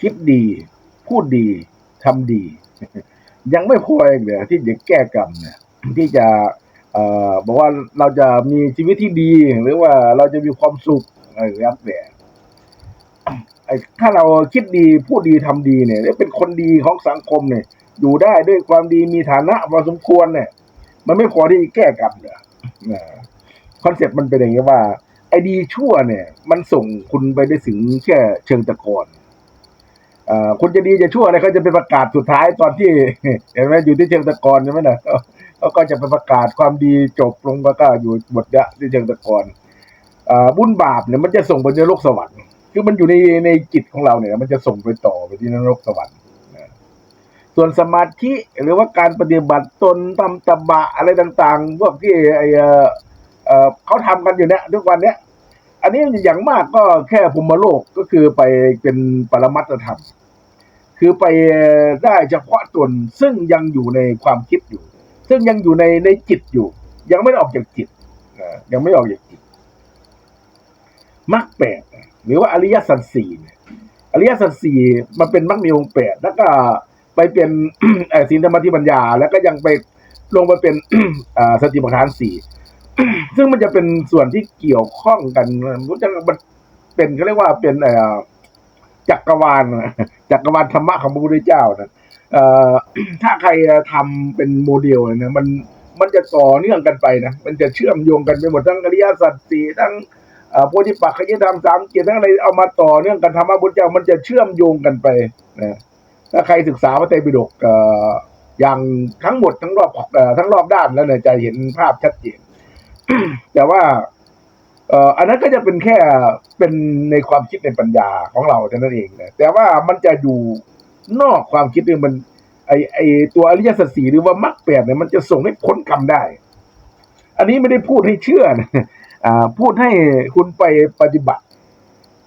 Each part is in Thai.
คิดดี พูดดีทำดี ยังไม่พอเอีกเลยที่จะแก้กรรมเนี่ยที่จะเอ่อบอกว่าเราจะมีชีวิตที่ดี หรือว่าเราจะมีความสุขอะไรแล้วแต่ถ้าเราคิดดีพูดดีทำดีเนี่ยแล้วเป็นคนดีของสังคมเนี่ย อยู่ได้ด้วยความดีมีฐานะพอสมควรเนี่ย มันไม่พอที่จะแก้กรรมเนี่ยคอนเซ็ปต์มันเป็นอย่างนี้ว่า ไอ้ดีชั่วเนี่ย มันส่งคุณไปได้ถึงแค่เชิงตะกอน คุณจะดีจะชั่วอะไรเขาจะไปประกาศสุดท้ายตอนที่เห็นไหมอยู่ที่เชิงตะกอนใช่ไหมนะเขาก็จะไปประกาศความดีจบลงก็อยู่หมดเนี้ยที่เชิงตะกอนอบุญบาปเนี่ยมันจะส่งไปในโลกสวรรค์คือมันอยู่ในในจิตของเราเนี่ย มันจะส่งไปต่อไปที่นรกสวรรค์ส่วนสมาธิหรือว่าการปฏิบัติตนทำตบะอะไรต่างๆพวกที่ไอเออเอ่อเขาทำกันอยู่เนี่ยทุกวันเนี้ยอันนี้อย่างมากก็แค่ภูมิโลกก็คือไปเป็นปรมัตธรรม คือไปได้เฉพาะตนซึ่งยังอยู่ในความคิดอยู่ ซึ่งยังอยู่ในในจิตอยู่ ยังไม่ได้ออกจากจิตยังไม่ออกจากจิตมรรคแปดหรือว่าอริยสัจสี่เนี่ยอริยสัจสี่มันเป็นมรรคมีองค์แปดแล้วก็ไปเป็นเอ่อศีลธรรมที่ปัญญา แล้วก็ยังไปลงไปเป็นสติปัฏฐานสี่ซึ่งมันจะเป็นส่วนที่เกี่ยวข้องกันมันจะมันเป็นเขาเรียกว่าเป็นเอ่อ จักรวาลจักรวาลธรรมะของพระพุทธเจ้านะเออถ้าใครทำเป็นโมเดลเนี่ยมันมันจะต่อเนื่องกันไปนะมันจะเชื่อมโยงกันไปหมดทั้งอริยสัจสี่ทั้งอ่อโพธิปักขยธรรมสามเกียรติทั้งอะไรเอามาต่อเนื่องกันธรรมะพุทธเจ้ามันจะเชื่อมโยงกันไปนะถ้าใครศึกษาพระไตรปิฎกเอ่ออย่างทั้งหมดทั้งรอบเอ่อทั้งรอบด้านแล้วเนี่ยจะเห็นภาพชัดเจนแต่ว่า เอ่ออันนั้นก็จะเป็นแค่เป็นในความคิดในปัญญาของเราเท่านั้นเองนะแต่ว่ามันจะอยู่นอกความคิดเนี่ยมันไอไอตัวอริยสัจสีหรือว่ามรรคแปดเนี่ยมันจะส่งให้พ้นกรรมได้ อันนี้ไม่ได้พูดให้เชื่อนะอ่าพูดให้คุณไปปฏิบัติ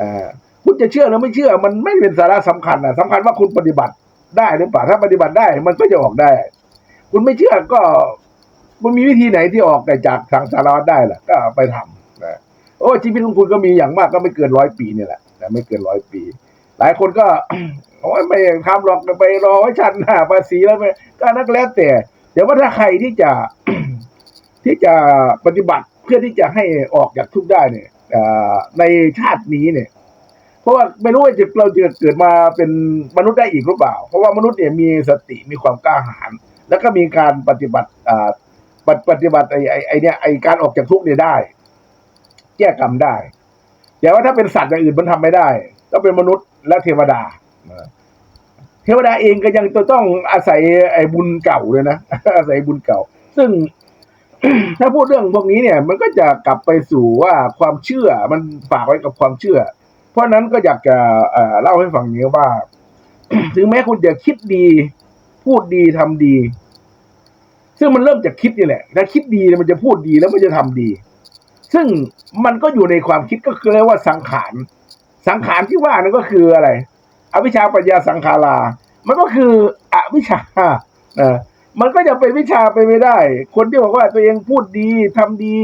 อ่าคุณจะเชื่อหรือไม่เชื่อ มันไม่เป็นสาระสำคัญนะสำคัญว่าคุณปฏิบัติได้หรือเปล่าถ้าปฏิบัติได้ มันก็จะออกได้ คุณไม่เชื่อก็มันมีวิธีไหนที่ออกแต่จากสังสารวัฏได้ล่ะ ก็ไปทำนะ โอ้ชีวิตของคุณก็มีอย่างมากก็ไม่เกินร้อยปีเนี่ยแหละแต่ไม่เกินร้อยปี หลายคนก็โอ้ยไม่ทำหรอกไปรอไว้ชันหน้าภาษีแล้วไปก็นักแล้วแต่แต่ว่าถ้าใครที่จะที่จะปฏิบัติเพื่อที่จะให้ออกจากทุกข์ได้เนี่ยอ่าในชาตินี้เนี่ย เพราะว่าไม่รู้ว่าจะเราจะเกิดมาเป็นมนุษย์ได้อีกหรือเปล่า เพราะว่ามนุษย์เนี่ยมีสติมีความกล้าหาญแล้วก็มีการปฏิบัติอ่าปฏิบัติไอ้ไอ้ไอ้เนี่ยไอ้การออกจากทุกข์เนี่ยได้ แก้กรรมได้ แต่ว่าถ้าเป็นสัตว์อย่างอื่นมันทำไม่ได้ ต้องเป็นมนุษย์และเทวดาเทวดาเองก็ยังจะต้องอาศัยไอ้บุญเก่าเลยนะอาศัยบุญเก่า ซึ่งถ้าพูดเรื่องพวกนี้เนี่ย มันก็จะกลับไปสู่ว่าความเชื่อมันฝากไว้กับความเชื่อ เพราะนั้นก็อยากจะเล่าให้ฟังนี้ว่า ถึงแม้คุณจะคิดดี พูดดีทำดี ซึ่งมันเริ่มจากคิดนี่แหละถ้าคิดดีมันจะพูดดีแล้วมันจะทำดี ซึ่งมันก็อยู่ในความคิดก็คือเรียกว่าสังขาร สังขารที่ว่านั่นก็คืออะไร อวิชชาปัญญาสังขารา มันก็คืออวิชชาเออมันก็จะเป็นวิชาไปไม่ได้ คนที่บอกว่าตัวเองพูดดีทำดี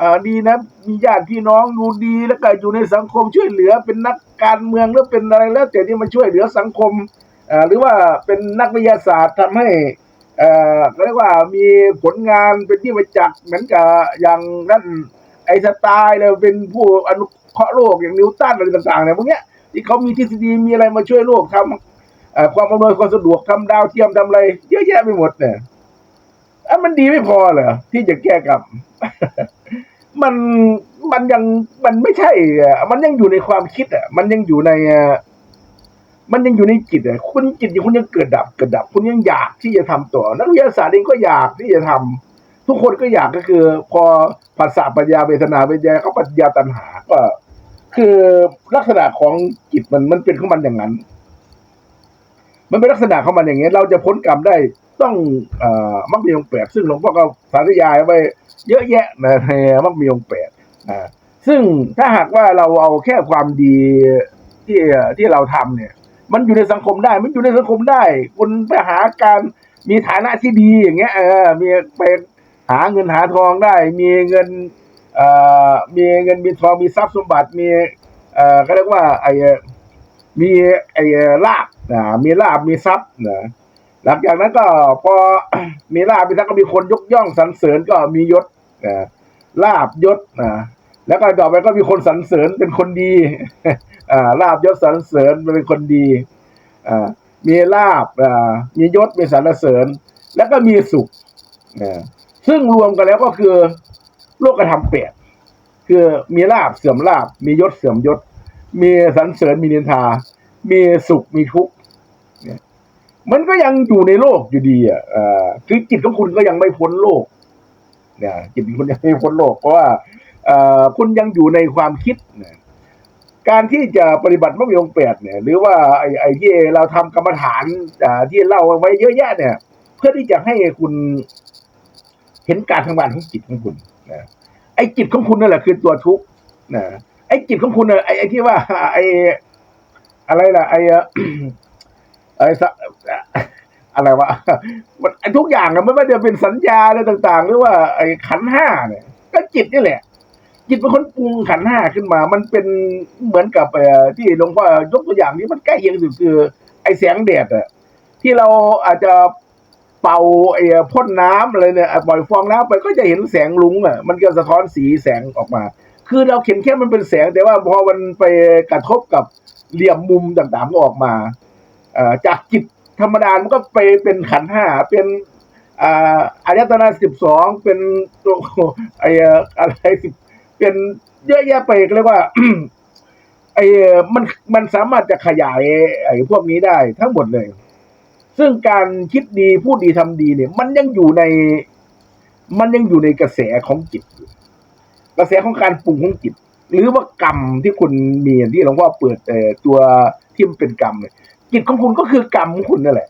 อ่าดีนะ มีญาติพี่น้องดูดีแล้วก็อยู่ในสังคมช่วยเหลือ เป็นนักการเมืองหรือเป็นอะไรแล้วแต่ที่มันช่วยเหลือสังคมอ่าหรือว่าเป็นนักวิทยาศาสตร์ทำให้เอ่อเขาเรียกว่ามีผลงานเป็นที่ประจักษ์เหมือนกับอย่างนั่น ไอสไตล์เลยเป็นผู้อนุเคราะห์โลกอย่างนิวตันอะไรต่างๆเนี่ยพวกเนี้ยที่เขามีทฤษฎีมีอะไรมาช่วยโลกทำความอำนวยความสะดวกทำดาวเทียมทำอะไร เยอะแยะไปหมดเนี่ยอะมันดีไม่พอเหรอที่จะแก้กรรมมันมันยังมันไม่ใช่อะมันยังอยู่ในความคิดอะ มันยังอยู่ในมันยังอยู่ในจิตอะคุณจิตยังคุณยังเกิดดับเกิดดับ คุณยังอยากที่จะทำต่อ นักวิทยาศาสตร์เองก็อยากที่จะทำ ทุกคนก็อยากก็คือ พอภาษาปัญญาเวทนาปัญญาเขาปัญญาตัณหาก็ คือลักษณะของจิตมันมันเป็นของมันอย่างนั้น มันเป็นลักษณะของมันอย่างเงี้ยเราจะพ้นกรรมได้ต้องอ่อมักมีองแปดซึ่งหลวงพ่อก็สาธยายไว้เยอะแยะนะในมักมีองแปดอ่าซึ่งถ้าหากว่าเราเอาแค่ความดีที่ที่เราทำเนี่ย มันอยู่ในสังคมได้ มันอยู่ในสังคมได้คุณไปหาการมีฐานะที่ดีอย่างเงี้ยเออมีไป หาเงินหาทองได้ มีเงินมีเงินมีทองมีทรัพย์สมบัติมีเอ่อเขาเรียกว่าไอ้มีไอ้ลาบนะมีลาบมีทรัพย์นะหลังจากนั้นก็พอมีลาบมีทรัพย์ก็มีคนยกย่องสรรเสริญก็มียศนะลาบยศนะแล้วก็ต่อไปก็มีคนสรรเสริญเป็นคนดีอ่าลาบยศสรรเสริญเป็นคนดีอ่ามีลาบอ่ามียศมีสรรเสริญ แล้วก็มีสุขนะ ซึ่งรวมกันแล้วก็คือ โลกธรรมแปดคือมีลาบเสื่อมลาบ มียศเสื่อมยศ มีสรรเสริญมีนินทา มีสุขมีทุกข์มันก็ยังอยู่ในโลกอยู่ดีอะคือจิตของคุณก็ยังไม่พ้นโลกเนี่ยจิตของคุณยังไม่พ้นโลกเพราะว่าอ่อคุณยังอยู่ในความคิดนะการที่จะปฏิบัติมรรคมีองแปดเนี่ย หรือว่าไอ้ไอ้ที่เราทำกรรมฐานอ่าที่เล่าไว้เยอะแยะเนี่ย เพื่อที่จะให้คุณ เห็นการทำงานของจิตของคุณนะไอ้จิตของคุณนั่นแหละคือตัวทุกข์นะไอ้จิตของคุณน่ะไอ้ไอ้ที่ว่า ไอ้อะไรล่ะ ไอ้ไอ้สะอะไรวะมันไอทุกอย่างอะไม่ว่าจะเป็นสัญญาอะไรต่าง ๆ หรือว่า ไอ้ขันห้าเนี่ย ก็จิตนี่แหละ จิตเป็นคนปรุงขันห้าขึ้นมา มันเป็นเหมือนกับเอ่อที่หลวงพ่อยกตัวอย่างที่มันใกล้เคียงสุดคือ ไอ้แสงแดดอะที่เราอาจจะ เป่าไอ้พ่นน้ำอะไรเนี่ยปล่อยฟองน้ำไปก็จะเห็นแสงลุงอะมันก็สะท้อนสีแสงออกมา คือเราเห็นแค่มันเป็นแสง แต่ว่าพอมันไปกระทบกับเหลี่ยมมุมต่างๆก็ออกมาอจากจิตธรรมดามันก็ไปเป็นขันห้าเป็นอายตนะสิบสองเป็นตัวไอ้อะไรสิบเป็นเยอะแยะไปเรียกว่าไอ้มันมันสามารถจะขยายไอ้พวกนี้ได้ทั้งหมดเลย ซึ่งการคิดดีพูดดีทำดีเนี่ย มันยังอยู่ใน มันยังอยู่ในกระแสของจิตกระแสของการปรุงของจิต หรือว่ากรรมที่คุณมีอย่างที่หลวงพ่อเปิดเอ่อตัวที่มันเป็นกรรมเนี่ยจิตของคุณก็คือกรรมของคุณนั่นแหละ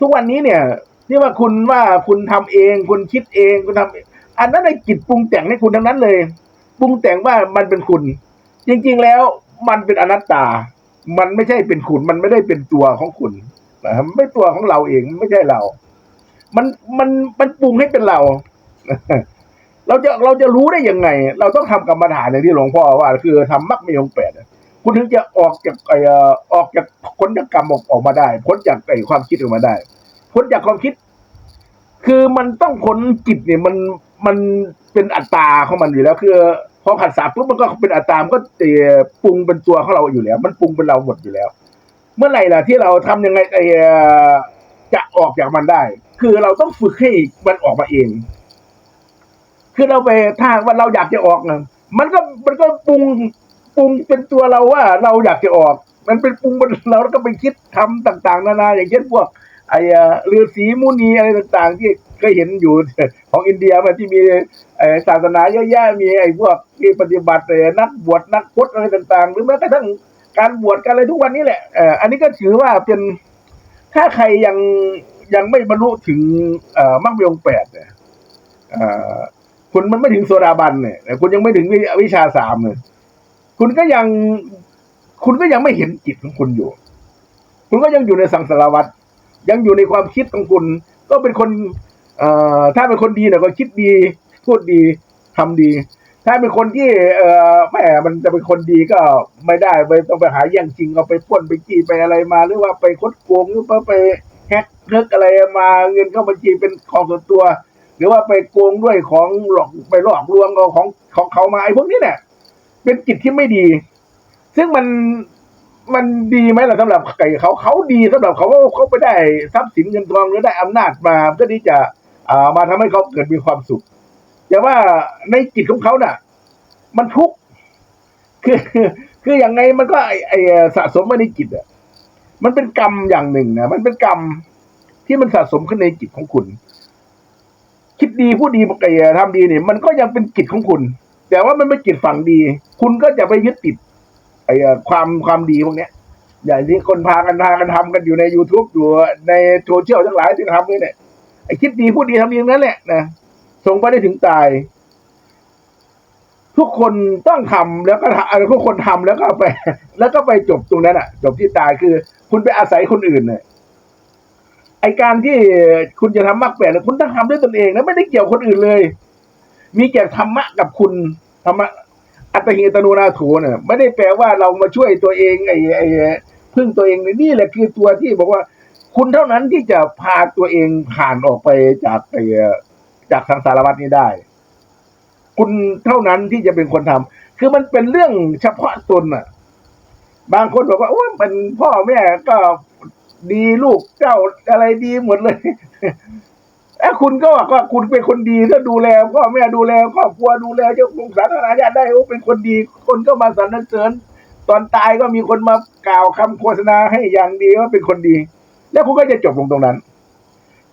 ทุกวันนี้เนี่ยที่ว่าคุณว่าคุณทำเอง คุณคิดเองคุณทำเองอันนั้นในจิตปรุงแต่งให้คุณทั้งนั้นเลยปรุงแต่งว่ามันเป็นคุณ จริง ๆแล้วมันเป็นอนัตตา มันไม่ใช่เป็นคุณ มันไม่ได้เป็นตัวของคุณ นะครับไม่ตัวของเราเองไม่ใช่เรา มันมันมันปรุงให้เป็นเรา เราจะเราจะรู้ได้ยังไง เราต้องทำกรรมฐานอย่างที่หลวงพ่อว่า คือทำมรรคมีองแปดคุณถึงจะออกจากไอ้ออกจากพ้นจากกรรมออกออกมาได้พ้นจากไอ้ความคิดออกมาได้พ้นจากความคิด คือมันต้องพ้นจิตเนี่ยมันมันเป็นอัตตาของมันอยู่แล้ว คือพอขัดสาปุ๊บมันก็เป็นอัตตามันก็ปรุงเป็นตัวของเราอยู่แล้ว มันปรุงเป็นเราหมดอยู่แล้ว เมื่อไหร่ล่ะที่เราทำยังไงไอ้จะออกจากมันได้ คือเราต้องฝึกให้มันออกมาเอง คือเราไปถ้าว่าเราอยากจะออกนะมันก็มันก็ปรุงปรุงเป็นตัวเราว่า เราอยากจะออก มันเป็นปรุงบนเราแล้วก็ไปคิดทำต่าง ๆ นานา อย่างเช่นพวกไอ้เอ่อฤาษีมุนีอะไรต่าง ๆ ที่เคยเห็นอยู่ของอินเดียมันที่มีศาสนาเยอะแยะมีไอ้พวกที่ปฏิบัติเอ่อนักบวชนักพุทธอะไรต่าง ๆ หรือแม้กระทั่ง การบวชกันอะไรทุกวันนี้แหละเอ่ออันนี้ก็ถือว่าเป็นถ้าใครยังยังไม่บรรลุถึงเอ่อมรรคมีองค์แปดเนี่ยเอ่อคุณมันไม่ถึงโซดาบันเนี่ยคุณยังไม่ถึงวิวชาสามเลยคุณก็ยัง คุณก็ยังไม่เห็นจิตของคุณอยู่ คุณก็ยังอยู่ในสังสารวัฏยังอยู่ในความคิดของคุณ ก็เป็นคน เอ่อถ้าเป็นคนดีเนี่ยก็คิดดี พูดดีทำดี ถ้าเป็นคนที่เอ่อแหมมันจะเป็นคนดีก็ไม่ได้ไปต้องไปหาแย่งจริงเอาไปปล้นไปจี้ไปอะไรมา หรือว่าไปคดโกงหรือว่าไปแฮกเฮิกอะไรมาเงินเข้าบัญชีเป็นของส่วนตัว หรือว่าไปโกงด้วยของหลอกไปหลอกลวงเอาของของเขามาไอ้พวกนี้เนี่ยเป็นจิตที่ไม่ดี ซึ่งมันมันดีไหมล่ะสำหรับไก่เขาเขาดีสำหรับเขาว่าเขาไปได้ทรัพย์สินเงินทองหรือได้อำนาจมาเพื่อที่จะอ่ามาทำให้เขาเกิดมีความสุข แต่ว่าในจิตของเขาน่ะ มันทุกข์คือ คืออย่างไงมันก็ไอไอสะสมมาในจิตอะมันเป็นกรรมอย่างหนึ่งนะมันเป็นกรรมที่มันสะสมขึ้นในจิตของคุณ คิดดีพูดดีปกติทำดีเนี่ยมันก็ยังเป็นจิตของคุณ แต่ว่ามันไม่จิตฝั่งดี คุณก็จะไปยึดติดไอ้ความความดีพวกเนี้ย อย่างที่คนพากันพากันทำกันอยู่ใน youtube อยู่ในโซเชียลทั้งหลายที่ทำนี่เนี่ยไอ้คิดดีพูดดีทำดีนั้นแหละนะ ส่งไปได้ถึงตาย ทุกคนต้องทำแล้วก็ทำทุกคนทำแล้วก็ไป แล้วก็ไปจบตรงนั้นอะ จบที่ตายคือ คุณไปอาศัยคนอื่นเนี่ยไอการที่คุณจะทำมรรคแปดเนี่ยคุณต้องทำด้วยตนเองนะไม่ได้เกี่ยวคนอื่นเลย มีแก่ธรรมะกับคุณธรรมะอัตหิตโนนาโถเนี่ยไม่ได้แปลว่าเรามาช่วยตัวเองไอไอพึ่งตัวเองนี่แหละคือตัวที่บอกว่า คุณเท่านั้นที่จะพาตัวเองผ่านออกไปจากไอ้ จากสังสารวัฏนี้ได้ คุณเท่านั้นที่จะเป็นคนทำคือมันเป็นเรื่องเฉพาะตนอะ บางคนบอกว่าโอ้เป็นพ่อแม่ก็ดีลูกเจ้าอะไรดีหมดเลยเอ้าคุณก็บอกว่าคุณเป็นคนดีถ้าดูแลพ่อแม่ดูแลครอบครัวดูแลเจ้าของสาธารณญาติได้โอ้เป็นคนดี คนก็มาสรรเสริญตอนตายก็มีคนมากล่าวคำโฆษณาให้อย่างดีว่าเป็นคนดี แล้วคุณก็จะจบลงตรงนั้น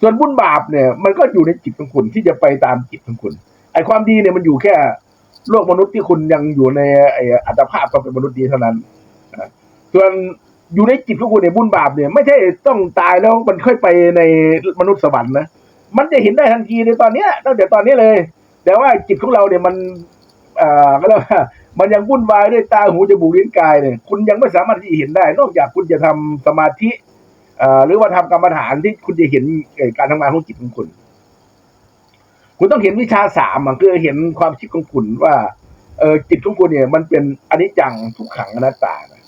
ส่วนบุญบาปเนี่ยมันก็อยู่ในจิตของคุณที่จะไปตามจิตของคุณไอ้ความดีเนี่ยมันอยู่แค่โลกมนุษย์ที่คุณยังอยู่ในไอ้อัตภาพความเป็นมนุษย์ดีเท่านั้นส่วนอยู่ในจิตของคุณเนี่ยบุญบาปเนี่ยไม่ใช่ต้องตายแล้วมันค่อยไปในมนุษย์สวรรค์นะมันจะเห็นได้ทันทีในตอนเนี้ยตั้งแต่ตอนนี้เลย แต่ว่าจิตของเราเนี่ยมันเอ่อก็เรียกว่ามันยังวุ่นวายด้วยตาหูจมูกลิ้นกายเนี่ยคุณยังไม่สามารถที่จะเห็นได้ นอกจากคุณจะทำสมาธิ หรือว่าทำกรรมฐานที่คุณจะเห็นการทำงานของจิตของคุณ คุณต้องเห็นวิชาสามคือเห็นความคิดของคุณว่า เออจิตของคุณเนี่ย มันเป็นอนิจจังทุกขังอนัตตานะ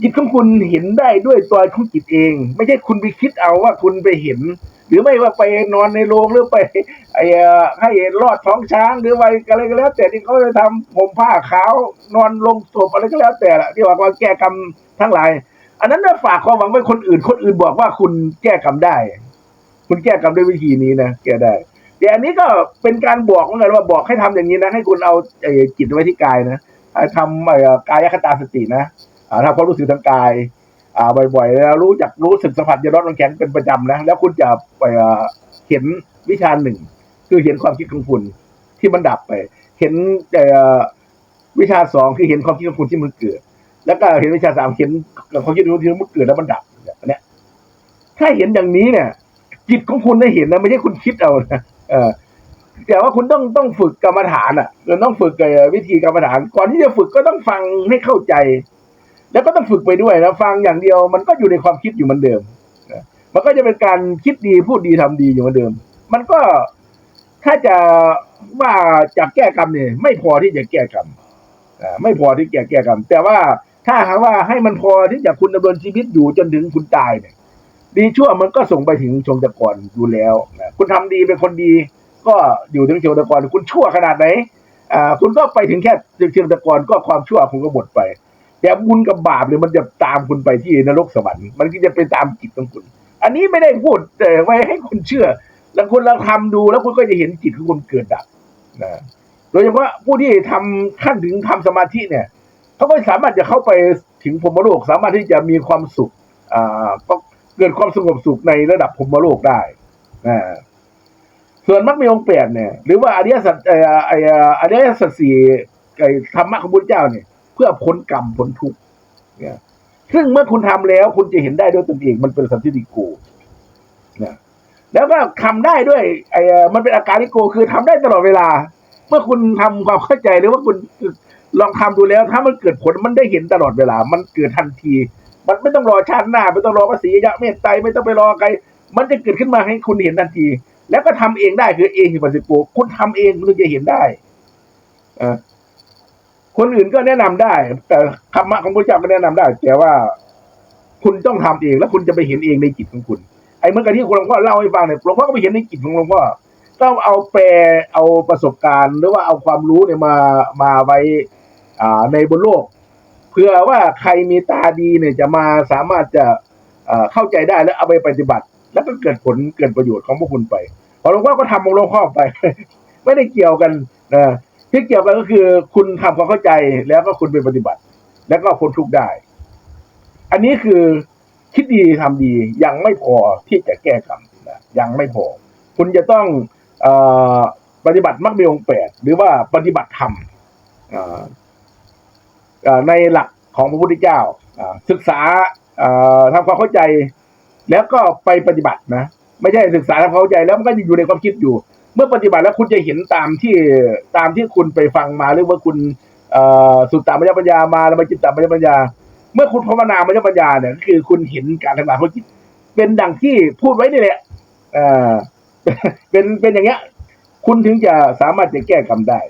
จิตของคุณเห็นได้ด้วยตัวของจิตเอง ไม่ใช่คุณไปคิดเอาว่าคุณไปเห็น หรือไม่ว่าไปนอนในโรงหรือไปไอ้ให้รอดท้องช้างหรือว่าอะไรก็แล้ว แต่ที่เขาจะทำผมผ้าขาว นอนลงศพอะไรก็แล้วแต่ละที่ว่าว่าแก้กรรมทั้งหลาย อันนั้นน่ะฝากความหวังไว้คนอื่น คนอื่นบอกว่าคุณแก้กรรมได้ คุณแก้กรรมด้วยวิธีนี้นะแก้ได้ แต่อันนี้ก็เป็นการบอกเหมือนกันว่าบอกให้ทำอย่างนี้นะ ให้คุณเอาไอ้จิตไว้ที่กายนะทำกายคตาสตินะอ่าทำความรู้สึกทางกาย อ่าบ่อยๆ แล้วรู้จักรู้สึกสัมผัสย็นร้อนแข็งเป็นประจำนะ แล้วคุณจะไปเห็นวิชาหนึ่ง คือเห็นความคิดของคุณที่มันดับไป เห็นวิชาสองคือเห็นความคิดของคุณที่มันเกิด แล้วก็เห็นวิชาสามเห็นควาคิดของคุณที่มันเกิดแล้วมันดับเนี่ยอันนี้ถ้าเห็นอย่างนี้เนี่ย จิตของคุณได้เห็นนะไม่ใช่คุณคิดเอานะเออแต่ว่าคุณต้องต้องฝึกกรรมฐานอะคุณต้องฝึกเอ่อวิธีกรรมฐาน ก่อนที่จะฝึกก็ต้องฟังให้เข้าใจ แล้วก็ต้องฝึกไปด้วยนะฟังอย่างเดียว มันก็อยู่ในความคิดอยู่เหมือนเดิมมันก็จะเป็นการคิดดีพูดดีทำดีอยู่เหมือนเดิม มันก็ถ้าจะว่าจะแก้กรรมเนี่ยไม่พอที่จะแก้กรรมไม่พอที่จะแก้กรรมแต่ว่า ถ้าหากว่าให้มันพอที่จะคุณดำเนินชีวิตอยู่จนถึงคุณตายเนี่ย ดีชั่วมันก็ส่งไปถึงชงตะกรอยู่แล้วนะคุณทำดีเป็นคนดี ก็อยู่ถึงชงตะกรคุณชั่วขนาดไหนอ่าคุณก็ไปถึงแค่เชิงตะกรก็ความชั่วคุณก็หมดไป แต่บุญกับบาปเนี่ยมันจะตามคุณไปที่นรกสวรรค์มันก็จะไปตามจิตของคุณ อันนี้ไม่ได้พูดแต่ไว้ให้คุณเชื่อ แล้วคุณลองทำดูแล้วคุณก็จะเห็นจิตของคุณเกิดดับนะโดยเฉพาะผู้ที่ทำขั้นถึงทำสมาธิเนี่ย เขาก็สามารถจะเข้าไปถึงพรมโลก สามารถที่จะมีความสุขอ่าก็เกิดความสงบสุขในระดับพรมโลกได้นะส่วนมรรคมีองค์แปดเนี่ย หรือว่าอริยสัจเอ่อไอ้อริยสัจสี่ไอ้ธรรมะของพุทธเจ้าเนี่ย เพื่อพ้นกรรมพ้นทุกข์เนี่ยซึ่งเมื่อคุณทำแล้วคุณจะเห็นได้ด้วยตนเองมันเป็นสันติติโกนะแล้วก็ทำได้ด้วยไอ้มันเป็นอาการลิโกคือทำได้ตลอดเวลา เมื่อคุณทำความเข้าใจหรือว่าคุณ ลองทำดูแล้วถ้ามันเกิดผลมันได้เห็นตลอดเวลา มันเกิดทันที มันไม่ต้องรอชาติหน้า ไม่ต้องรอภาษียะเมตไตรไม่ต้องไปรอใครมันจะเกิดขึ้นมาให้คุณเห็นทันที แล้วก็ทำเองได้คือเองที่ปฏิโกคุณทำเองคุณจะเห็นได้อคนอื่นก็แนะนำได้ แต่ธรรมะของพระเจ้าก็แนะนำได้ แต่ว่าคุณต้องทำเองแล้วคุณจะไปเห็นเองในจิตของคุณ ไอ้เหมื่อนกับที่หลวงพ่อเล่าให้ฟังเนี่ยหลวงพ่อก็ไปเห็นในจิตของหลวงพ่อต้องเอาแปลเอาประสบการณ์ หรือว่าเอาความรู้เนี่ยมามาไว้ อ่าในบนโลกเพื่อว่าใครมีตาดีเนี่ยจะมาสามารถจะเข้าใจได้แล้วเอาไปปฏิบัติ แล้วก็เกิดผลเกิดประโยชน์ของพวกคุณไปพอหลวงพ่อก็ทำองหลวงพ่อไป ไม่ได้เกี่ยวกันนะที่เกี่ยวกันก็คือ คุณทำความเข้าใจแล้วก็คุณไปปฏิบัติ แล้วก็พ้นทุกข์ได้ อันนี้คือคิดดีทำดียังไม่พอที่จะแก้กรรมนะยังไม่พอ คุณจะต้องอปฏิบัติมรรคมีองแปดหรือว่าปฏิบัติธรรม ในหลักของพระพุทธเจ้าศึกษาทำความเข้าใจ แล้วก็ไปปฏิบัตินะ ไม่ใช่ศึกษาทำความเข้าใจแล้วมันก็อยู่ในความคิดอยู่ เมื่อปฏิบัติแล้วคุณจะเห็นตามที่ตามที่คุณไปฟังมาหรือว่าคุณสุตตามยปัญญามาแล้วมาจิตตามยปัญญา เมื่อคุณภาวนามยปัญญาเนี่ยก็คือคุณเห็นการทำงานของจิตเป็นดังที่พูดไว้นี่แหละเอ่อเป็นเป็นอย่างเงี้ย คุณถึงจะสามารถจะแก้กรรมได้